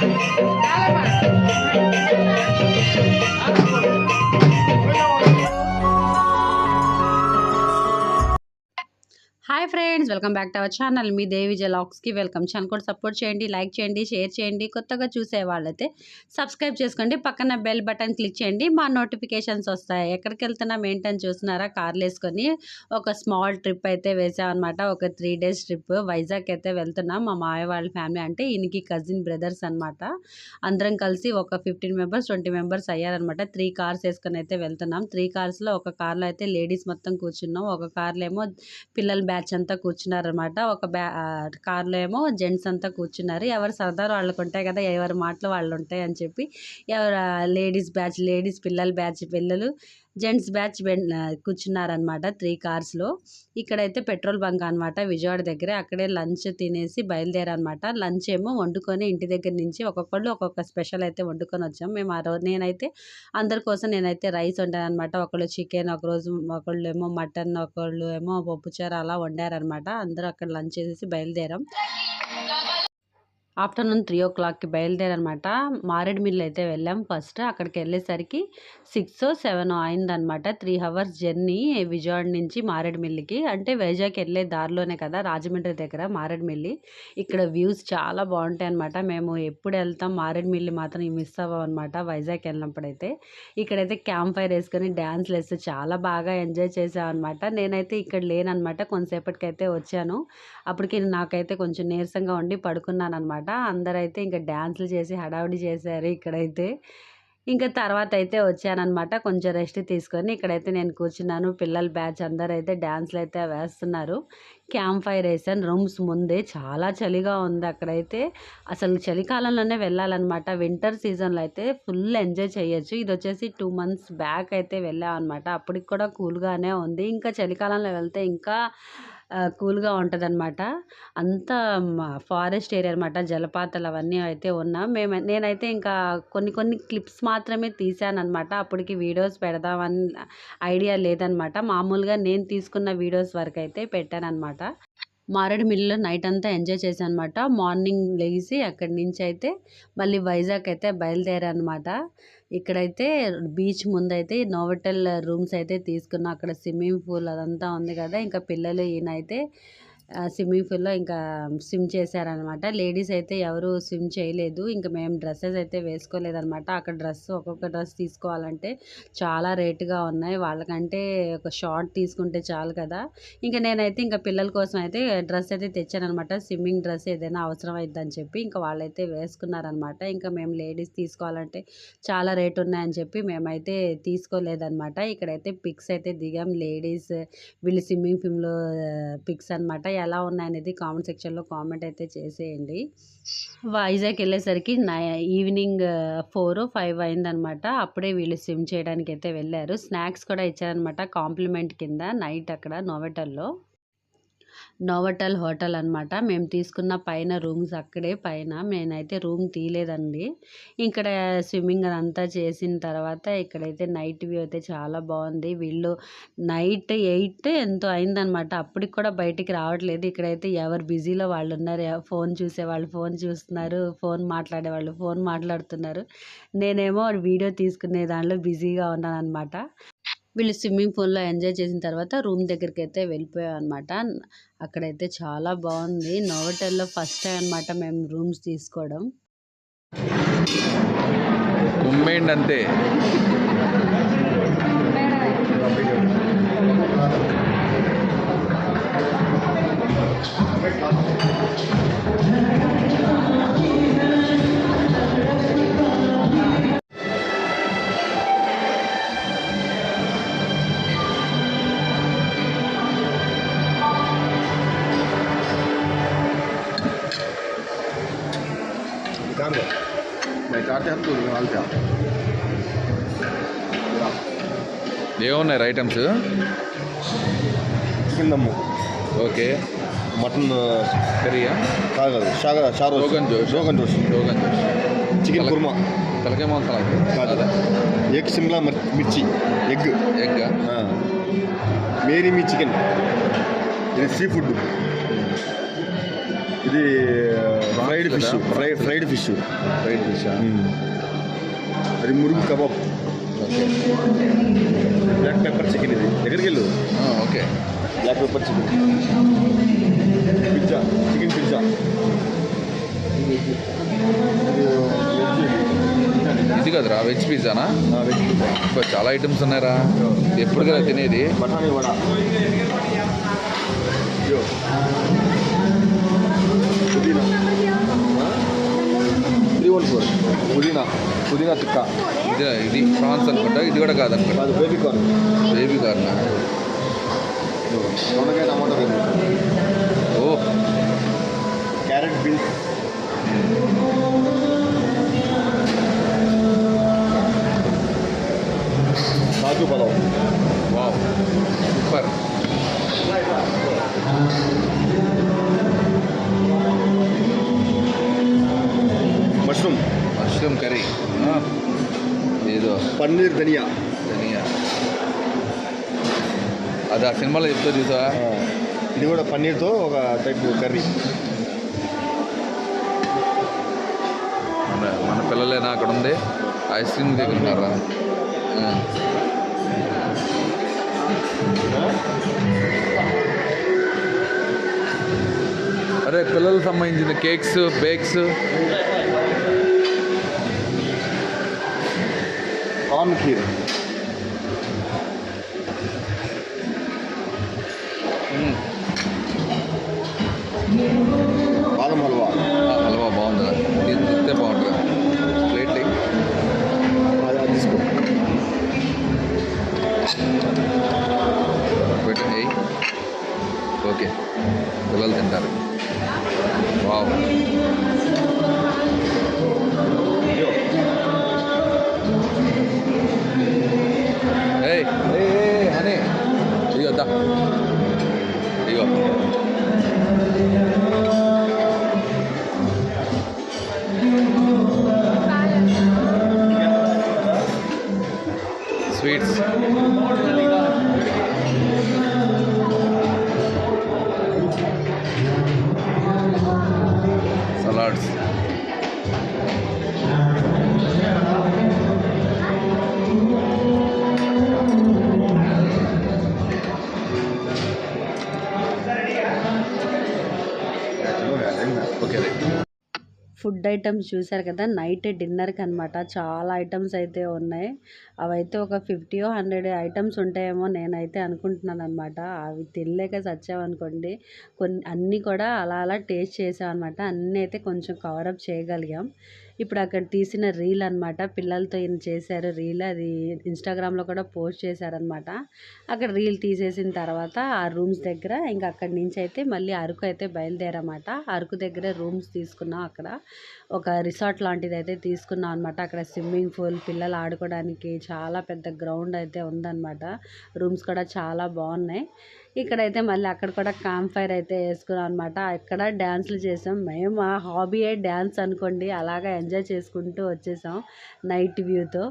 Dale más. Hi friends welcome back to our channel. మీ దేవి జలాక్స్కి welcome. Channel కూడా support చేయండి like చేయండి share చేయండి కొత్తగా చూసే వాళ్ళైతే సబ్స్క్రైబ్ చేసుకోండి. పక్కన బెల్ బటన్ క్లిక్ చేయండి మా నోటిఫికేషన్స్ వస్తాయి. ఎక్కడికి వెళ్తున్నాం ఏంటని చూస్తున్నారా? కార్లు వేసుకొని ఒక స్మాల్ ట్రిప్ అయితే వేసామన్నమాట. ఒక త్రీ డేస్ ట్రిప్. వైజాగ్ అయితే వెళ్తున్నాం. మా మాయ వాళ్ళ ఫ్యామిలీ అంటే ఈయనకి కజిన్ బ్రదర్స్ అనమాట అందరం కలిసి ఒక ఫిఫ్టీన్ మెంబర్స్ ట్వంటీ మెంబర్స్ అయ్యారనమాట త్రీ కార్స్ వేసుకొని అయితే వెళ్తున్నాం. త్రీ కార్స్లో ఒక కార్లో అయితే లేడీస్ మొత్తం కూర్చున్నాం. ఒక కార్లో ఏమో పిల్లల బ్యాచ్ అంతా కూర్చున్నారనమాట ఒక బ్యా కార్లో ఏమో జెంట్స్ అంతా కూర్చున్నారు. ఎవరు సరదాలు వాళ్ళకు ఉంటాయి కదా ఎవరి మాటలు వాళ్ళు ఉంటాయి అని చెప్పి ఎవరు లేడీస్ బ్యాచ్ లేడీస్ పిల్లల బ్యాచ్ పిల్లలు జెంట్స్ బ్యాచ్ కూర్చున్నారనమాట త్రీ కార్స్లో. ఇక్కడైతే పెట్రోల్ బంక్ అనమాట విజయవాడ దగ్గర. అక్కడే లంచ్ తినేసి బయలుదేరనమాట లంచ్ ఏమో వండుకొని ఇంటి దగ్గర నుంచి ఒక్కొక్కళ్ళు ఒక్కొక్క స్పెషల్ అయితే వండుకొని వచ్చాము మేము ఆ రోజు నేనైతే అందరి కోసం నేనైతే రైస్ వండాను అనమాట ఒకళ్ళు చికెన్ ఒకరోజు ఒకళ్ళు ఏమో మటన్ ఒకళ్ళు ఏమో పప్పుచారు అలా వండారనమాట అందరూ అక్కడ లంచ్ చేసేసి బయలుదేరాం. ఆఫ్టర్నూన్ త్రీ ఓ క్లాక్కి బయలుదేరనమాట. మారేడుమిల్లి అయితే వెళ్ళాం ఫస్ట్. అక్కడికి వెళ్ళేసరికి సిక్స్ సెవెన్ అయిందనమాట. త్రీ అవర్స్ జర్నీ విజయవాడ నుంచి మారేడుమిల్లికి అంటే వైజాగ్ వెళ్ళే దారిలోనే కదా రాజమండ్రి దగ్గర మారేడుమిల్లి ఇక్కడ వ్యూస్ చాలా బాగుంటాయి అనమాట. మేము ఎప్పుడు వెళ్తాం మారేడుమిల్లి మాత్రం మిస్ అవ్వం అనమాట వైజాగ్ వెళ్ళినప్పుడైతే. ఇక్కడైతే క్యాంప్ ఫైర్ వేసుకొని డ్యాన్స్లు వేస్తే చాలా బాగా ఎంజాయ్ చేసామన్నమాట నేనైతే ఇక్కడ లేనమాట కొంతసేపటికైతే వచ్చాను. అప్పటికి నాకైతే కొంచెం నీరసంగా ఉండి పడుకున్నాను అనమాట అందరైతే ఇంకా డ్యాన్స్లు చేసి హడావుడి చేశారు ఇక్కడైతే. ఇంకా తర్వాత అయితే వచ్చానమాట కొంచెం రెస్ట్ తీసుకొని ఇక్కడైతే నేను కూర్చున్నాను. పిల్లల బ్యాచ్ అందరూ అయితే డ్యాన్స్లు అయితే వేస్తున్నారు. క్యాంప్ ఫైర్ వేసాను రూమ్స్ ముందే చాలా చలిగా ఉంది అక్కడైతే. అసలు చలికాలంలోనే వెళ్ళాలన్నమాట వింటర్ సీజన్లో అయితే ఫుల్ ఎంజాయ్ చేయొచ్చు. ఇది వచ్చేసి టూ మంత్స్ బ్యాక్ అయితే వెళ్ళామన్నమాట అప్పటికి కూడా కూల్గానే ఉంది. ఇంకా చలికాలంలో వెళ్తే ఇంకా కూల్గా ఉంటుంది అనమాట అంతా ఫారెస్ట్ ఏరియా అనమాట జలపాతాలు అవన్నీ అయితే ఉన్నా. మేము నేనైతే ఇంకా కొన్ని కొన్ని క్లిప్స్ మాత్రమే తీసాను అనమాట అప్పటికి వీడియోస్ పెడదామని ఐడియా లేదనమాట మామూలుగా నేను తీసుకున్న వీడియోస్ వరకు అయితే పెట్టాను అనమాట మారేడుమిల్లిలో నైట్ అంతా ఎంజాయ్ చేశాను అనమాట మార్నింగ్ లేచి అక్కడి నుంచి అయితే మళ్ళీ వైజాగ్ అయితే బయలుదేరానమాట. ఇక్కడైతే బీచ్ ముందైతే నోవటల్ రూమ్స్ అయితే తీసుకున్నాం. అక్కడ స్విమ్మింగ్ పూల్ అదంతా ఉంది కదా ఇంకా పిల్లలు ఈయన అయితే స్విమ్మింగ్ పూల్లో ఇంకా స్విమ్ చేశారనమాట. లేడీస్ అయితే ఎవరు స్విమ్ చేయలేదు. ఇంకా మేము డ్రెస్సెస్ అయితే వేసుకోలేదనమాట. అక్కడ డ్రెస్ ఒక్కొక్క డ్రెస్ తీసుకోవాలంటే చాలా రేటుగా ఉన్నాయి. వాళ్ళకంటే ఒక షార్ట్ తీసుకుంటే చాలు కదా. ఇంకా నేనైతే ఇంకా పిల్లల కోసం అయితే డ్రెస్ అయితే తెచ్చానమాట స్విమ్మింగ్ డ్రెస్ ఏదైనా అవసరం అవుతుందని చెప్పి ఇంకా వాళ్ళైతే వేసుకున్నారనమాట. ఇంకా మేము లేడీస్ తీసుకోవాలంటే చాలా రేటు ఉన్నాయని చెప్పి మేమైతే తీసుకోలేదన్నమాట ఇక్కడైతే పిక్స్ అయితే దిగాం. లేడీస్ వీళ్ళు స్విమ్మింగ్ ఫిమ్లో పిక్స్ అనమాట. ఎలా ఉన్నాయనేది కామెంట్ సెక్షన్లో కామెంట్ అయితే చేసేయండి. వైజాగ్ వెళ్ళేసరికి నై ఈవినింగ్ ఫోర్ ఫైవ్ అయిందనమాట. అప్పుడే వీళ్ళు స్విమ్ చేయడానికి అయితే వెళ్ళారు. స్నాక్స్ కూడా ఇచ్చారనమాట కాంప్లిమెంట్ కింద నైట్ అక్కడ నోవెటల్లో. నోవటల్ హోటల్ అనమాట మేము తీసుకున్న పైన రూమ్స్ అక్కడే పైన. నేనైతే రూమ్ తీయలేదండి. ఇక్కడ స్విమ్మింగ్ అదంతా చేసిన తర్వాత ఇక్కడైతే నైట్ వ్యూ అయితే చాలా బాగుంది. వీళ్ళు నైట్ ఎయిట్ ఎంతో అయిందనమాట అప్పటికి కూడా బయటికి రావట్లేదు. ఇక్కడైతే ఎవరు బిజీలో వాళ్ళు ఉన్నారు. ఫోన్ చూసే వాళ్ళు ఫోన్ చూస్తున్నారు. ఫోన్ మాట్లాడే వాళ్ళు ఫోన్ మాట్లాడుతున్నారు. నేనేమో వీడియో తీసుకునే దానిలో బిజీగా ఉన్నాను అనమాట వీళ్ళు స్విమ్మింగ్ పూల్లో ఎంజాయ్ చేసిన తర్వాత రూమ్ దగ్గరికి అయితే వెళ్ళిపోయాం అనమాట అక్కడైతే చాలా బాగుంది. నోవటల్లో ఫస్ట్ టైం అనమాట మేము రూమ్స్ తీసుకోవడం. అంతే. అంత వాళ్ళ ఏమున్నాయి ఐటమ్స్ కిందమ్ము ఓకే. మటన్ కర్రీయా కాదు షాగ షారో రోగన్ జోష్. రోగన్ జోష్. రోగన్ జోష్. చికెన్ కుర్మా. తలకాయ మాంసం కాదు. ఎగ్ సిమ్లా మిర్చి. ఎగ్. ఎగ్ మేరీ మీ చికెన్. Sea food. ఇది fried fish? Fry fried fish. Right Disha అది మురుగు కబాబ్. బ్లాక్ పెప్పర్ చికెన్ ఇది. దగ్గరికి వెళ్ళు? Okay. Black pepper chicken. Pizza chicken pizza. ఇది కదరా వెజ్ పిజ్జానా? Veg pizza. ఇంకా చాలా ఐటమ్స్ ఉన్నాయరా. ఎప్పుడు కదా తినేది? బఠానీ వడ. అయ్యో పుదీనా త్రీ వన్ ఫోర్ పుదీనా పుదీనా టిక్కా ఇది ఇది ప్రాన్స్ అనుకుంటా ఇది కూడా కాదనుకుంటా కాదు బేబీ కార్న్ బేబీ కార్న్ దొండకాయ టమాటా రెండు ఓ క్యారెట్ బీన్స్ కాజు పలావ్ వావ్ సూపర్ పన్నీర్ ధనియా. ధనియా. అది ఆ సినిమాలో చెప్తా చూసా? ఇది కూడా పన్నీర్తో ఒక టైప్ కర్రీ. మన పిల్లలేనా అక్కడ ఉంది? ఐస్ క్రీమ్ ఆ. అరే పిల్లలకు సంబంధించిన cakes bakes on here. Amen. Food items చూసారు కదా నైట్ డిన్నర్కి అనమాట చాలా ఐటమ్స్ అయితే ఉన్నాయి. అవైతే ఒక ఫిఫ్టీ హండ్రెడ్ ఐటమ్స్ ఉంటాయేమో నేనైతే అనుకుంటున్నాను అనమాట అవి తినలేక చచ్చామనుకోండి కొన్ని అన్నీ కూడా అలా అలా టేస్ట్ చేసామన్నమాట అన్నీ అయితే కొంచెం కవరప్ చేయగలిగాం. ఇప్పుడు అక్కడ తీసిన రీల్ అనమాట పిల్లలతో ఈయన చేశారు రీల్. అది ఇన్స్టాగ్రామ్లో కూడా పోస్ట్ చేశారనమాట అక్కడ రీల్ తీసేసిన తర్వాత ఆ రూమ్స్ దగ్గర ఇంకా అక్కడి నుంచి అయితే మళ్ళీ అరకు అయితే బయలుదేరమాట. అరకు దగ్గర రూమ్స్ తీసుకున్నాం అక్కడ. ఒక రిసార్ట్ లాంటిది అయితే తీసుకున్నాం అనమాట అక్కడ స్విమ్మింగ్ పూల్ పిల్లలు ఆడుకోవడానికి చాలా పెద్ద గ్రౌండ్ అయితే ఉందన్నమాట. రూమ్స్ కూడా చాలా బాగున్నాయి. ఇక్కడైతే మళ్ళీ అక్కడ కూడా క్యాంప్ ఫైర్ అయితే వేసుకున్నాం అనమాట అక్కడ డ్యాన్స్లు చేసాం. మేము మా హాబీయే డ్యాన్స్ అనుకోండి అలాగా ఎంజాయ్ చేసుకుంటూ వచ్చేసాం నైట్ వ్యూతో.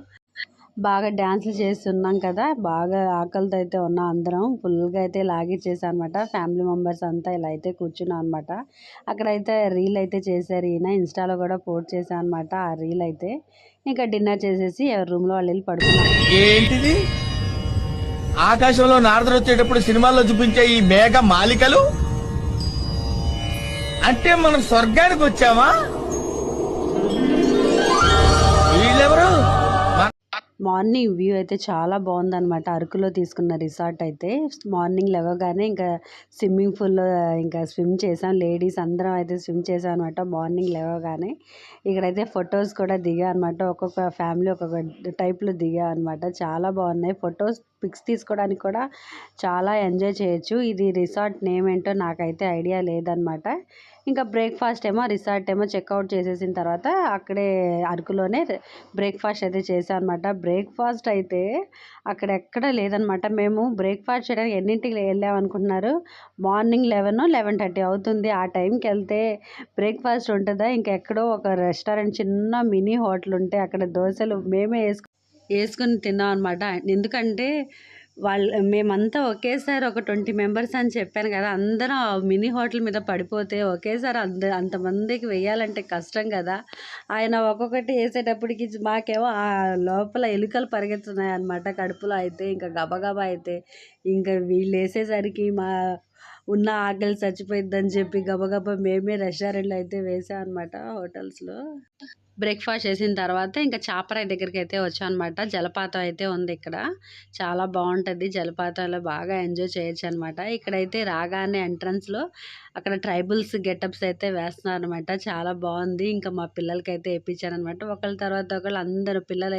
బాగా డ్యాన్స్లు చేస్తున్నాం కదా బాగా ఆకలితో అయితే ఉన్నాం అందరం. ఫుల్గా అయితే లాగిచ్చేసాం అనమాట ఫ్యామిలీ మెంబర్స్ అంతా ఇలా అయితే కూర్చున్నాం అనమాట అక్కడైతే రీల్ అయితే చేశారు ఈయన. ఇన్స్టాలో కూడా పోస్ట్ చేశాను అనమాట ఆ రీల్ అయితే. ఇంకా డిన్నర్ చేసేసి ఎవరి రూమ్లో వాళ్ళు వెళ్ళి పడుకున్నాం ఏంటిది? ఆకాశంలో నారదుడు వచ్చేటప్పుడు సినిమాల్లో చూపించే ఈ మేఘ మాలికలు? అంటే మనం స్వర్గానికి వచ్చామా? మార్నింగ్ వ్యూ అయితే చాలా బాగుందన్నమాట. అరకులో తీసుకున్న రిసార్ట్ అయితే. మార్నింగ్ లేవగానే ఇంకా స్విమ్మింగ్ పూల్లో ఇంకా స్విమ్ చేసాం లేడీస్ అందరం అయితే స్విమ్ చేసాం అనమాట మార్నింగ్ లేవగానే ఇక్కడైతే ఫొటోస్ కూడా దిగా అనమాట ఒక్కొక్క ఫ్యామిలీ ఒక్కొక్క టైప్లో దిగా అనమాట చాలా బాగున్నాయి. ఫొటోస్ పిక్స్ తీసుకోవడానికి కూడా చాలా ఎంజాయ్ చేయొచ్చు. ఇది రిసార్ట్ నేమ్ ఏంటో నాకైతే ఐడియా లేదనమాట ఇంకా బ్రేక్ఫాస్ట్ ఏమో రిసార్ట్ ఏమో చెక్అవుట్ చేసేసిన తర్వాత అక్కడే అరకులోనే బ్రేక్ఫాస్ట్ అయితే చేసాం అనమాట బ్రేక్ఫాస్ట్ అయితే అక్కడ ఎక్కడ లేదనమాట. మేము బ్రేక్ఫాస్ట్ చేయడానికి ఎన్నింటికి వెళ్ళామనుకుంటున్నారు? మార్నింగ్ లెవెన్ లెవెన్ థర్టీ అవుతుంది. ఆ టైంకి వెళ్తే బ్రేక్ఫాస్ట్ ఉంటుందా? ఇంకెక్కడో ఒక రెస్టారెంట్ చిన్న మినీ హోటల్ ఉంటే అక్కడ దోశలు మేమే వేసుకు వేసుకుని తిన్నాం అనమాట ఎందుకంటే వాళ్ళు మేమంతా ఒకేసారి ఒక ట్వంటీ మెంబర్స్ అని చెప్పాను కదా అందరం ఆ మినీ హోటల్ మీద పడిపోతే ఒకేసారి అంద అంతమందికి వేయాలంటే కష్టం కదా. ఆయన ఒక్కొక్కటి వేసేటప్పటికి మాకేమో ఆ లోపల ఎలుకలు పరిగెత్తున్నాయి అనమాట కడుపులో అయితే ఇంకా గబగబా అయితే. ఇంకా వీళ్ళు వేసేసరికి మా ఉన్న ఆకలి చచ్చిపోయిద్దని చెప్పి గబగబా మేమే రెస్టారెంట్లో అయితే వేసాం అనమాట హోటల్స్లో. బ్రేక్ఫాస్ట్ చేసిన తర్వాత ఇంకా చాపరాయి దగ్గరికి అయితే వచ్చాం అనమాట జలపాతం అయితే ఉంది ఇక్కడ. చాలా బాగుంటుంది. జలపాతంలో బాగా ఎంజాయ్ చేయొచ్చు అనమాట ఇక్కడైతే రాగానే ఎంట్రన్స్లో అక్కడ ట్రైబల్స్ గెటప్స్ అయితే వేస్తున్నారు అనమాట చాలా బాగుంది. ఇంకా మా పిల్లలకి అయితే వేయించాను అనమాట ఒకళ్ళ తర్వాత ఒకళ్ళు అందరు పిల్లలు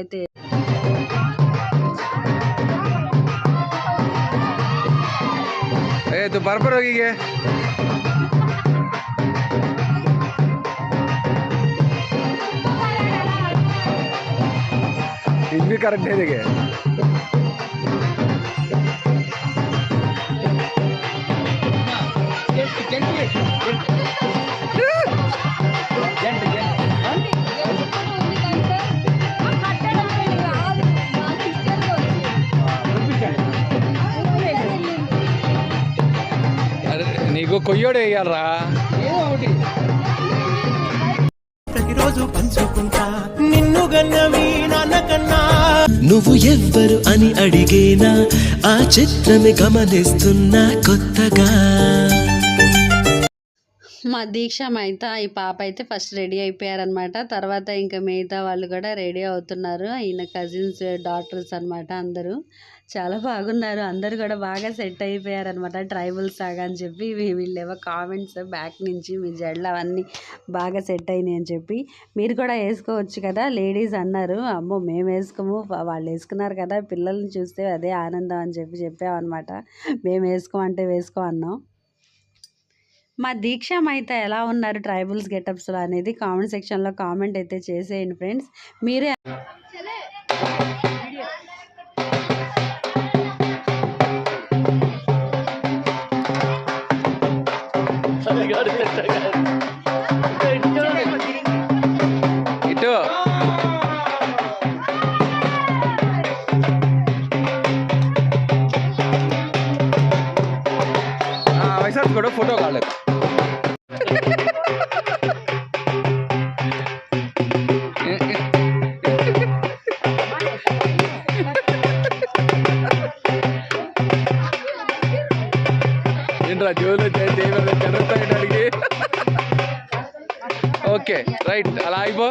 ए तो बर्बर हो गई है भी करंट नहीं देखे నీకు కొయ్యోడు వేయాలరా ప్రతిరోజు పంచుకుంటా నిన్ను గన్నవి నాన్నకన్నా నువ్వు ఎవ్వరు అని అడిగేనా ఆ చిత్రమే గమనిస్తున్నా కొత్తగా. మా దీక్ష మైతా ఈ పాప అయితే ఫస్ట్ రెడీ అయిపోయారనమాట తర్వాత ఇంకా మిగతా వాళ్ళు కూడా రెడీ అవుతున్నారు. ఈయన కజిన్స్ డాటర్స్ అన్నమాట అందరూ. చాలా బాగున్నారు. అందరు కూడా బాగా సెట్ అయిపోయారనమాట ట్రైబల్ సాగా అని చెప్పి వీ- వీళ్ళేవో కామెంట్స్ బ్యాక్ నుంచి మీ జడలు అవన్నీ బాగా సెట్ అయినాయి అని చెప్పి మీరు కూడా వేసుకోవచ్చు కదా. లేడీస్ అన్నారు. అమ్మో మేము వేసుకోము. వాళ్ళు వేసుకున్నారు కదా. పిల్లల్ని చూస్తే అదే ఆనందం అని చెప్పి చెప్పామన్నమాట. మేము వేసుకోమంటే వేసుకో అన్నాం. మా దీక్ష అయితే ఎలా ఉన్నారు? ట్రైబల్స్ గెటప్స్లో అనేది కామెంట్ సెక్షన్లో కామెంట్ అయితే చేసేయండి ఫ్రెండ్స్. మీరే ఇటు ఏంట్రా జోలు జరుగుతాయి ఓకే రైట్ అలా అయిపో.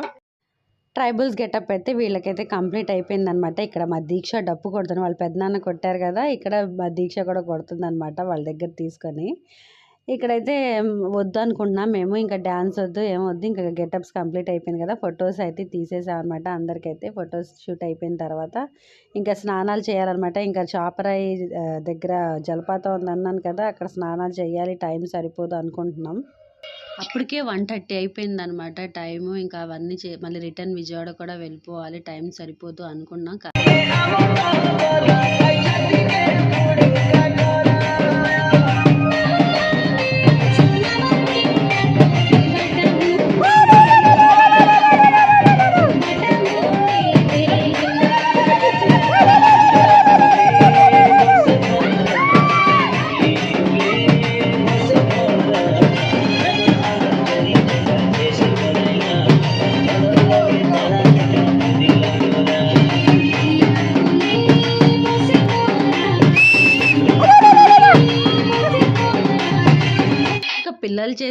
ట్రైబల్స్ గెటప్ అయితే వీళ్ళకైతే కంప్లీట్ అయిపోయిందనమాట ఇక్కడ మా దీక్ష డప్పు కొడుతుంది వాళ్ళు పెద్దనాన్న కొట్టారు కదా ఇక్కడ మా దీక్ష కూడా కొడుతుంది అనమాట వాళ్ళ దగ్గర తీసుకొని. ఇక్కడైతే వద్దు అనుకుంటున్నాం మేము. ఇంకా డ్యాన్స్ వద్దు ఏమొద్దు ఇంకా గెటప్స్ కంప్లీట్ అయిపోయింది కదా. ఫొటోస్ అయితే తీసేసాం అనమాట అందరికైతే. ఫొటోస్ షూట్ అయిపోయిన తర్వాత ఇంకా స్నానాలు చేయాలన్నమాట. ఇంకా చాపరాయి దగ్గర జలపాతం ఉంది అన్నాను కదా అక్కడ స్నానాలు చేయాలి. టైం సరిపోదు అనుకుంటున్నాం. అప్పటికే వన్ థర్టీ అయిపోయింది అనమాట టైము ఇంకా అవన్నీ చే మళ్ళీ రిటర్న్ విజయవాడ కూడా వెళ్ళిపోవాలి. టైం సరిపోదు అనుకున్నాం.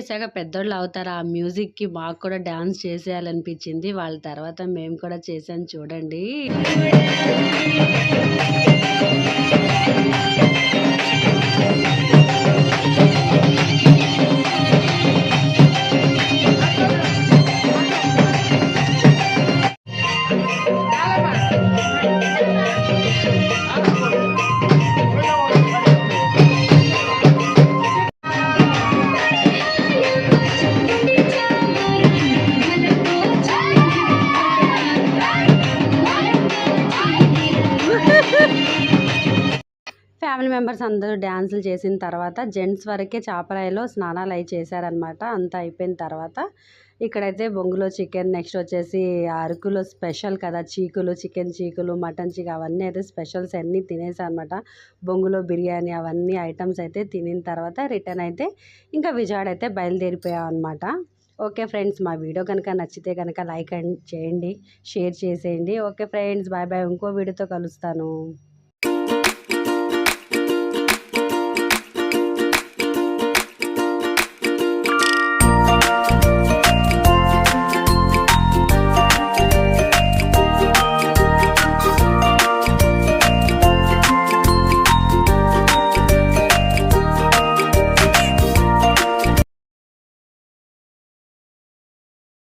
చేశాక పెద్దోళ్ళు అవుతారు? ఆ మ్యూజిక్కి మాకు కూడా డ్యాన్స్ చేసేయాలనిపించింది. వాళ్ళ తర్వాత మేము కూడా చేసాం చూడండి. ఫ్యామిలీ మెంబర్స్ అందరూ డ్యాన్సులు చేసిన తర్వాత జెంట్స్ వరకే చాపరాయిలో స్నానాలు అవి చేశారనమాట అంతా అయిపోయిన తర్వాత ఇక్కడైతే బొంగులో చికెన్ నెక్స్ట్ వచ్చేసి అరకులో స్పెషల్ కదా చీకులు చికెన్ చీకులు మటన్ చీకు అవన్నీ అయితే స్పెషల్స్ అన్నీ తినేసా అనమాట బొంగులో బిర్యానీ అవన్నీ ఐటమ్స్ అయితే తినిన తర్వాత రిటర్న్ అయితే ఇంకా విజయవాడ అయితే బయలుదేరిపోయాం అనమాట ఓకే ఫ్రెండ్స్ మా వీడియో కనుక నచ్చితే కనుక లైక్ అండ్ చేయండి షేర్ చేసేయండి. Okay friends bye bye. ఇంకో వీడియోతో కలుస్తాను.